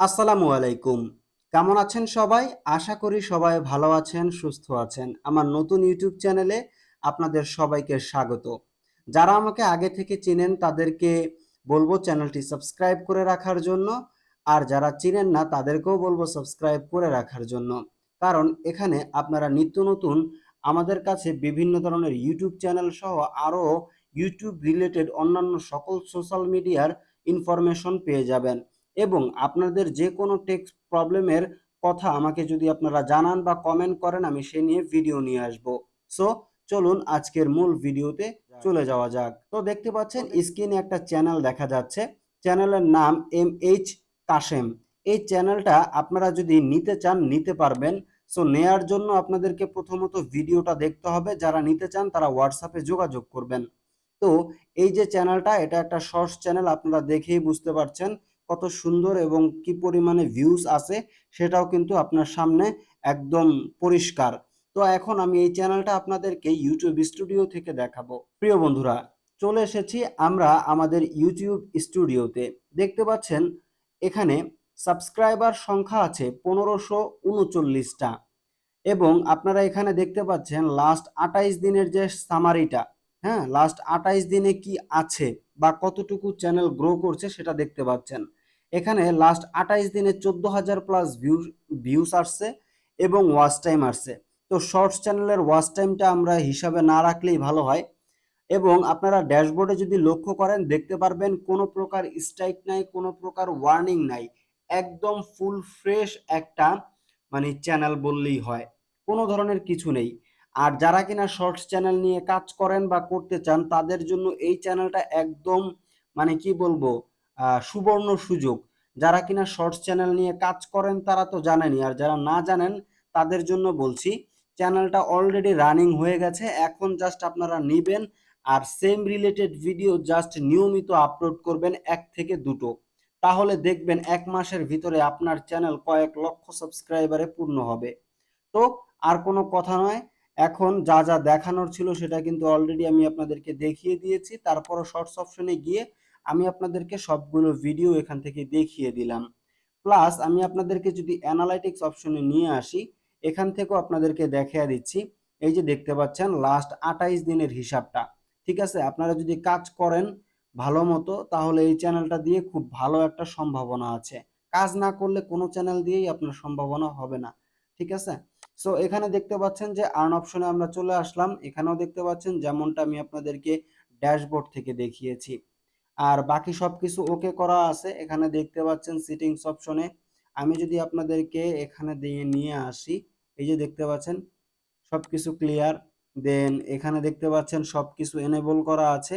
আসসালামু আলাইকুম। কেমন আছেন সবাই? আশা করি সবাই ভালো আছেন, সুস্থ আছেন। আমার নতুন ইউটিউব চ্যানেলে আপনাদের সবাইকে স্বাগত। যারা আমাকে আগে থেকে চিনেন, তাদেরকে বলব চ্যানেলটি সাবস্ক্রাইব করে রাখার জন্য। আর যারা চিনেন না, তাদেরকেও বলব সাবস্ক্রাইব করে রাখার জন্য। কারণ এখানে আপনারা নিত্য নতুন, আমাদের কাছে বিভিন্ন ধরনের ইউটিউব চ্যানেল সহ আরও ইউটিউব রিলেটেড অন্যান্য সকল সোশ্যাল মিডিয়ার ইনফরমেশন পেয়ে যাবেন। এবং আপনাদের যে কোনো টেক্সট প্রবলেমের কথা আমাকে যদি আপনারা জানান বা কমেন্ট করেন আমি সে নিয়ে ভিডিও নিয়ে আসব। সো চলুন আজকের মূল ভিডিওতে চলে যাওয়া যাক। তো দেখতে পাচ্ছেন স্ক্রিনে একটা চ্যানেল দেখা যাচ্ছে। চ্যানেলের নাম এম এইচ কাশেম এই চ্যানেলটা আপনারা যদি নিতে চান নিতে পারবেন। সো নেয়ার জন্য আপনাদেরকে প্রথমত ভিডিওটা দেখতে হবে। যারা নিতে চান তারা হোয়াটসঅ্যাপে যোগাযোগ করবেন। তো এই যে চ্যানেলটা এটা একটা শর্টস চ্যানেল আপনারা দেখেই বুঝতে পারছেন। কত সুন্দর এবং কি পরিমাণে ভিউজ আছে সেটাও কিন্তু আপনার সামনে একদম পরিষ্কার। তো এখন আমি এই চ্যানেলটা আপনাদেরকে ইউটিউব স্টুডিও থেকে দেখাবো। প্রিয় বন্ধুরা, চলে এসেছি আমরা আমাদের ইউটিউব স্টুডিওতে দেখতে পাচ্ছেন, এখানে সাবস্ক্রাইবার সংখ্যা আছে পনেরোশো উনচল্লিশটা এবং আপনারা এখানে দেখতে পাচ্ছেন লাস্ট আটাইশ দিনের যে সামারিটা হ্যাঁ? লাস্ট আটাইশ দিনে কি আছে বা কতটুকু চ্যানেল গ্রো করছে সেটা দেখতে পাচ্ছেন। এখানে লাস্ট আটাইশ দিনে চোদ্দ হাজার প্লাস ভিউ ভিউস আসছে এবং ওয়াচ টাইম আসছে। তো শর্টস চ্যানেলের ওয়াচ টাইমটা আমরা হিসাবে না রাখলেই ভালো হয় এবং আপনারা ড্যাশবোর্ডে যদি লক্ষ্য করেন, দেখতে পারবেন কোনো প্রকার স্ট্রাইক নাই, কোনো প্রকার ওয়ার্নিং নাই। একদম ফুল ফ্রেশ একটা মানে চ্যানেল বললেই হয়। কোনো ধরনের কিছু নেই। আর যারা কিনা শর্টস চ্যানেল নিয়ে কাজ করেন বা করতে চান, তাদের জন্য এই চ্যানেলটা একদম মানে কি বলব সুবর্ণ সুযোগ। যারা কিনা শর্টস চ্যানেল নিয়ে কাজ করেন, তারা তো জানেনই। আর যারা না জানেন, তাদের জন্য বলছি চ্যানেলটা অলরেডি রানিং হয়ে গেছে। এখন জাস্ট আপনারা নিবেন আর সেম রিলেটেড ভিডিও জাস্ট নিয়মিত আপলোড করবেন এক থেকে দুটো। তাহলে দেখবেন এক মাসের ভিতরে আপনার চ্যানেল কয়েক লক্ষ সাবস্ক্রাইবারে পূর্ণ হবে। তো আর কোনো কথা নয়, এখন যা যা দেখানোর ছিল সেটা কিন্তু অলরেডি আমি আপনাদেরকে দেখিয়ে দিয়েছি। তারপরও শর্টস অপশনে গিয়ে আমি আপনাদেরকে সবগুলো ভিডিও এখান থেকে দেখিয়ে দিলাম। প্লাস আমি আপনাদেরকে যদি অ্যানালাইটিক্স অপশনে নিয়ে আসি, এখান থেকেও আপনাদেরকে দেখিয়ে দিচ্ছি। এই যে দেখতে পাচ্ছেন লাস্ট আটাইশ দিনের হিসাবটা। ঠিক আছে? আপনারা যদি কাজ করেন ভালো মতো, তাহলে এই চ্যানেলটা দিয়ে খুব ভালো একটা সম্ভাবনা আছে। কাজ না করলে কোনো চ্যানেল দিয়েই আপনার সম্ভাবনা হবে না। ঠিক আছে? সো এখানে দেখতে পাচ্ছেন যে আর্ন অপশনে আমরা চলে আসলাম। এখানেও দেখতে পাচ্ছেন, যেমনটা আমি আপনাদেরকে ড্যাশবোর্ড থেকে দেখিয়েছি। আর বাকি সব কিছু ওকে করা আছে। এখানে দেখতে পাচ্ছেন সিটিংস অপশনে আমি যদি আপনাদেরকে এখানে দিয়ে নিয়ে আসি, এই যে দেখতে পাচ্ছেন সব কিছু ক্লিয়ার দেন এখানে দেখতে পাচ্ছেন সব কিছু এনেবল করা আছে,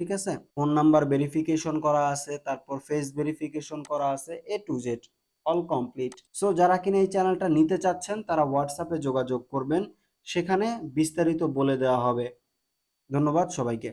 ঠিক আছে? ফোন নাম্বার ভেরিফিকেশন করা আছে, তারপর ফেস ভেরিফিকেশন করা আছে A to Z all complete so যারা কিনা এই চ্যানেলটা নিতে চাচ্ছেন, তারা হোয়াটসঅ্যাপে যোগাযোগ করবেন। সেখানে বিস্তারিত বলে দেওয়া হবে। ধন্যবাদ সবাইকে।